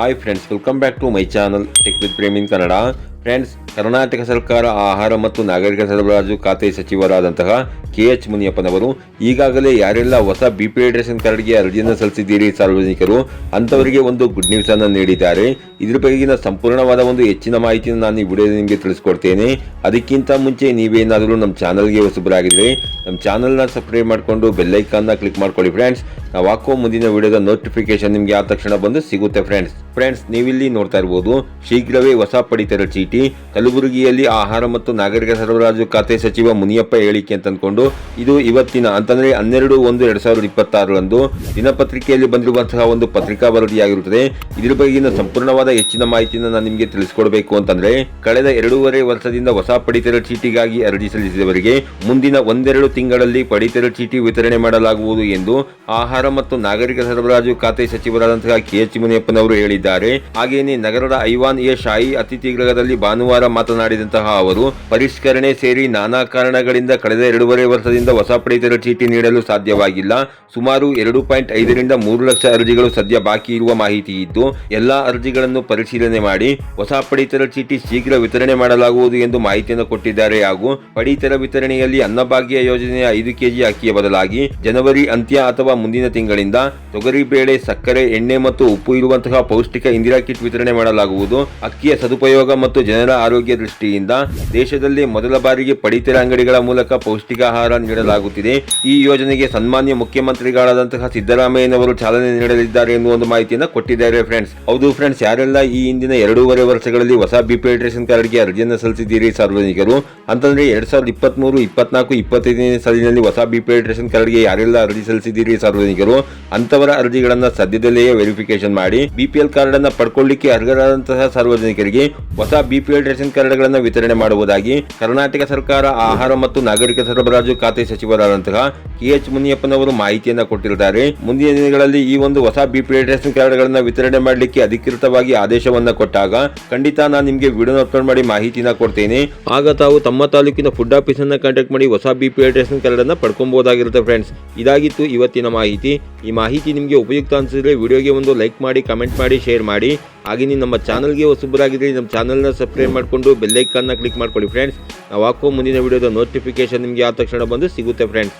Hi friends welcome back to my channel tech with Premin Kannada friends Karnataka ಸರ್ಕಾರ ಆಹಾರ ಮತ್ತು ನಾಗರಿಕ ಸರಬರಾಜು ಖಾತೆ ಸಚಿವರಾದಂತಹ ಕೆ ಎಚ್ ಮುನಿಯಪ್ಪನವರು ಈಗಾಗಲೇ ಯಾರೆಲ್ಲ ಹೊಸ ಬಿ ಪಿ ರೇಷನ್ ಕಾರ್ಡ್ಗೆ ಅರ್ಜಿಯನ್ನು ಸಲ್ಲಿಸಿದ್ದೀರಿ ಸಾರ್ವಜನಿಕರು, ಅಂಥವರಿಗೆ ಒಂದು ಗುಡ್ ನ್ಯೂಸ್ ಅನ್ನು ನೀಡಿದ್ದಾರೆ. ಇದ್ರ ಬಗೆಗಿನ ಸಂಪೂರ್ಣವಾದ ಒಂದು ಹೆಚ್ಚಿನ ಮಾಹಿತಿಯನ್ನು ನಾನು ಈ ವಿಡಿಯೋದಲ್ಲಿ ನಿಮಗೆ ತಿಳಿಸ್ಕೊಡ್ತೇನೆ. ಅದಕ್ಕಿಂತ ಮುಂಚೆ ನೀವೇನಾದರೂ ನಮ್ಮ ಚಾನಲ್ಗೆ ಹೊಸಬರಾಗಿದ್ರೆ, ನಮ್ಮ ಚಾನಲ್ನ ಸಬ್ಸ್ಕ್ರೈಬ್ ಮಾಡಿಕೊಂಡು ಬೆಲ್ಲೈಕಾನ್ನ ಕ್ಲಿಕ್ ಮಾಡ್ಕೊಳ್ಳಿ ಫ್ರೆಂಡ್ಸ್ ನಾವು ಹಾಕೋ ಮುಂದಿನ ವಿಡಿಯೋದ ನೋಟಿಫಿಕೇಶನ್ ನಿಮಗೆ ಆದ ತಕ್ಷಣ ಬಂದು ಸಿಗುತ್ತೆ ಫ್ರೆಂಡ್ಸ್ ಫ್ರೆಂಡ್ಸ್ ನೀವಿಲ್ಲಿ ನೋಡ್ತಾ ಇರ್ಬೋದು, ಶೀಘ್ರವೇ ಹೊಸ ಪಡಿತರ ಚೀಟಿ. ಕಲಬುರಗಿಯಲ್ಲಿ ಆಹಾರ ಮತ್ತು ನಾಗರಿಕ ಸರಬರಾಜು ಖಾತೆ ಸಚಿವ ಮುನಿಯಪ್ಪ ಹೇಳಿಕೆ ಅಂತ ಅಂದ್ಕೊಂಡು ಇದು ಇವತ್ತಿನ ಅಂತಂದ್ರೆ ಹನ್ನೆರಡು ಒಂದು ಎರಡ್ ಸಾವಿರದ ಇಪ್ಪತ್ತಾರರಂದು ದಿನಪತ್ರಿಕೆಯಲ್ಲಿ ಬಂದಿರುವಂತಹ ಒಂದು ಪತ್ರಿಕಾ ವರದಿಯಾಗಿರುತ್ತದೆ. ಇದ್ರ ಬಗೆಗಿನ ಸಂಪೂರ್ಣವಾದ ಹೆಚ್ಚಿನ ಮಾಹಿತಿಯನ್ನು ನಾನು ನಿಮಗೆ ತಿಳಿಸ್ಕೊಡ್ಬೇಕು ಅಂತಂದ್ರೆ, ಕಳೆದ ಎರಡೂವರೆ ವರ್ಷದಿಂದ ಹೊಸ ಪಡಿತರ ಚೀಟಿಗಾಗಿ ಅರ್ಜಿ ಸಲ್ಲಿಸಿದವರಿಗೆ ಮುಂದಿನ ಒಂದೆರಡು ತಿಂಗಳಲ್ಲಿ ಪಡಿತರ ಚೀಟಿ ವಿತರಣೆ ಮಾಡಲಾಗುವುದು ಎಂದು ಆಹಾರ ಮತ್ತು ನಾಗರಿಕ ಸರಬರಾಜು ಖಾತೆ ಸಚಿವರಾದಂತಹ ಕೆ ಎಚ್ ಮುನಿಯಪ್ಪನವರು ಹೇಳಿದ್ದಾರೆ. ಹಾಗೆಯೇ ನಗರದ ಐವಾನ್ ಎ ಶಾಹಿ ಅತಿಥಿ ಗೃಹದಲ್ಲಿ ಭಾನುವಾರ ಮಾತನಾಡಿದಂತಹ ಅವರು, ಪರಿಷ್ಕರಣೆ ಸೇರಿ ನಾನಾ ಕಾರಣಗಳಿಂದ ಕಳೆದ ಎರಡೂವರೆ ವರ್ಷದಿಂದ ಹೊಸ ಪಡಿತರ ಚೀಟಿ ನೀಡಲು ಸಾಧ್ಯವಾಗಿಲ್ಲ. ಸುಮಾರು ಎರಡು ಪಾಯಿಂಟ್ ಐದರಿಂದ ಮೂರು ಲಕ್ಷ ಅರ್ಜಿಗಳು ಸದ್ಯ ಬಾಕಿ ಇರುವ ಮಾಹಿತಿ ಇದ್ದು, ಎಲ್ಲಾ ಅರ್ಜಿಗಳನ್ನು ಪರಿಶೀಲನೆ ಮಾಡಿ ಹೊಸ ಪಡಿತರ ಚೀಟಿ ಶೀಘ್ರ ವಿತರಣೆ ಮಾಡಲಾಗುವುದು ಎಂದು ಮಾಹಿತಿಯನ್ನು ಕೊಟ್ಟಿದ್ದಾರೆ. ಹಾಗೂ ಪಡಿತರ ವಿತರಣೆಯಲ್ಲಿ ಅನ್ನಭಾಗ್ಯ ಯೋಜನೆಯ ಐದು ಕೆಜಿ ಅಕ್ಕಿಯ ಬದಲಾಗಿ ಜನವರಿ ಅಂತ್ಯ ಅಥವಾ ಮುಂದಿನ ತಿಂಗಳಿಂದ ತೊಗರಿಬೇಳೆ ಸಕ್ಕರೆ, ಎಣ್ಣೆ ಮತ್ತು ಉಪ್ಪು ಇರುವಂತಹ ಪೌಷ್ಟಿಕ ಇಂದಿರಾ ಕಿಟ್ ವಿತರಣೆ ಮಾಡಲಾಗುವುದು. ಅಕ್ಕಿಯ ಸದುಪಯೋಗ ಮತ್ತು ಜನರ ಆರೋಗ್ಯ ದೃಷ್ಟಿಯಿಂದ ದೇಶದಲ್ಲಿ ಮೊದಲ ಬಾರಿಗೆ ಪಡಿತರ ಅಂಗಡಿಗಳ ಮೂಲಕ ಪೌಷ್ಟಿಕ ಆಹಾರ ನೀಡಲಾಗುತ್ತಿದೆ. ಈ ಯೋಜನೆಗೆ ಸನ್ಮಾನ್ಯ ಮುಖ್ಯಮಂತ್ರಿಗಳಾದಂತಹ ಸಿದ್ದರಾಮಯ್ಯನವರು ಚಾಲನೆ ನೀಡಲಿದ್ದಾರೆ ಎನ್ನುವ ಒಂದು ಮಾಹಿತಿಯನ್ನು ಕೊಟ್ಟಿದ್ದಾರೆ ಫ್ರೆಂಡ್ಸ್. ಹೌದು ಫ್ರೆಂಡ್ಸ್, ಯಾರೆಲ್ಲ ಈ ಹಿಂದಿನ ಎರಡೂವರೆ ವರ್ಷಗಳಲ್ಲಿ ಹೊಸ ಬಿಪಿಎಲ್ ರೇಷನ್ ಕಾರ್ಡ್ಗೆ ಅರ್ಜಿಯನ್ನು ಸಲ್ಲಿಸಿದ್ದೀರಿ ಸಾರ್ವಜನಿಕರು? ಅಂತಂದ್ರೆ ಎರಡ್ ಸಾವಿರದ ಇಪ್ಪತ್ಮೂರು, ಇಪ್ಪತ್ನಾಲ್ಕು, ಇಪ್ಪತ್ತೈದನೇ ಸಾಲಿನಲ್ಲಿ ಹೊಸ ಬಿಪಿಎಲ್ ರೇಷನ್ ಕಾರ್ಡ್ಗೆ ಯಾರೆಲ್ಲ ಅರ್ಜಿ ಸಲ್ಲಿಸಿದ್ದೀರಿ ಸಾರ್ವಜನಿಕರು? ಅಂತವರ ಅರ್ಜಿಗಳನ್ನ ಸದ್ಯದಲ್ಲಿಯೇ ವೆರಿಫಿಕೇಶನ್ ಮಾಡಿ ಬಿಪಿಎಲ್ ಕಾರ್ಡ್ ಅನ್ನು ಪಡ್ಕೊಳ್ಳಿಕ್ಕೆ ಅರ್ಹರಾದಂತಹ ಸಾರ್ವಜನಿಕರಿಗೆ ಹೊಸ ಬಿಪಿಎಲ್ ರೇಷನ್ ಕಾರ್ಡ್ಗಳನ್ನು ವಿತರಣೆ ಮಾಡುವುದಾಗಿ ಕರ್ನಾಟಕ ಸರ್ಕಾರ, ಆಹಾರ ಮತ್ತು ನಾಗರಿಕ ಸರಬರಾಜು ಖಾತೆ ಸಚಿವರಾದಂತಹ ಕೆ ಎಚ್ ಮುನಿಯಪ್ಪನವರು ಮಾಹಿತಿಯನ್ನ ಕೊಟ್ಟಿದ್ದಾರೆ. ಮುಂದಿನ ದಿನಗಳಲ್ಲಿ ಈ ಒಂದು ಹೊಸ ಬಿಪಿಎಲ್ ರೇಷನ್ ಕಾರ್ಡ್ಗಳನ್ನು ವಿತರಣೆ ಮಾಡಲಿಕ್ಕೆ ಅಧಿಕೃತವಾಗಿ ಆದೇಶವನ್ನ ಕೊಟ್ಟಾಗ ಖಂಡಿತ ನಾನು ನಿಮಗೆ ವಿಡಿಯೋ ಅಪ್ಲೋಡ್ ಮಾಡಿ ಮಾಹಿತಿನ ಕೊಡ್ತೇನೆ. ಆಗ ತಾವು ತಮ್ಮ ತಾಲೂಕಿನ ಫುಡ್ ಆಫೀಸ್ ಅನ್ನ ಕಾಂಟ್ಯಾಕ್ಟ್ ಮಾಡಿ ಹೊಸ ಬಿಪಿಎಲ್ ರೇಷನ್ ಕಾರ್ಡ್ ಅನ್ನ ಪಡ್ಕೊಬಹುದಾಗಿರುತ್ತೆ ಫ್ರೆಂಡ್ಸ್ ಇದಾಗಿತ್ತು ಇವತ್ತಿನ ಮಾಹಿತಿ. ಈ ಮಾಹಿತಿ ನಿಮಗೆ ಉಪಯುಕ್ತ ಅನಿಸಿದ್ರೆ ವಿಡಿಯೋಗೆ ಒಂದು ಲೈಕ್ ಮಾಡಿ, ಕಮೆಂಟ್ ಮಾಡಿ, ಶೇರ್ ಮಾಡಿ. ಹಾಗೆ ನೀವು ನಮ್ಮ ಚಾನಲ್ಗೆ ಹೊಸಬರಾಗಿದ್ದರೆ ನಮ್ಮ ಚಾನಲ್ನ ಸಬ್ಸ್ಕ್ರೈಬ್ ಮಾಡಿಕೊಂಡು ಬೆಲ್ಲೈಕನ್ನ ಕ್ಲಿಕ್ ಮಾಡ್ಕೊಳ್ಳಿ ಫ್ರೆಂಡ್ಸ್. ನಾವು ಹಾಕೋ ಮುಂದಿನ ವಿಡಿಯೋದ ನೋಟಿಫಿಕೇಶನ್ ನಿಮಗೆ ಆ ತಕ್ಷಣ ಬಂದು ಸಿಗುತ್ತೆ ಫ್ರೆಂಡ್ಸ್.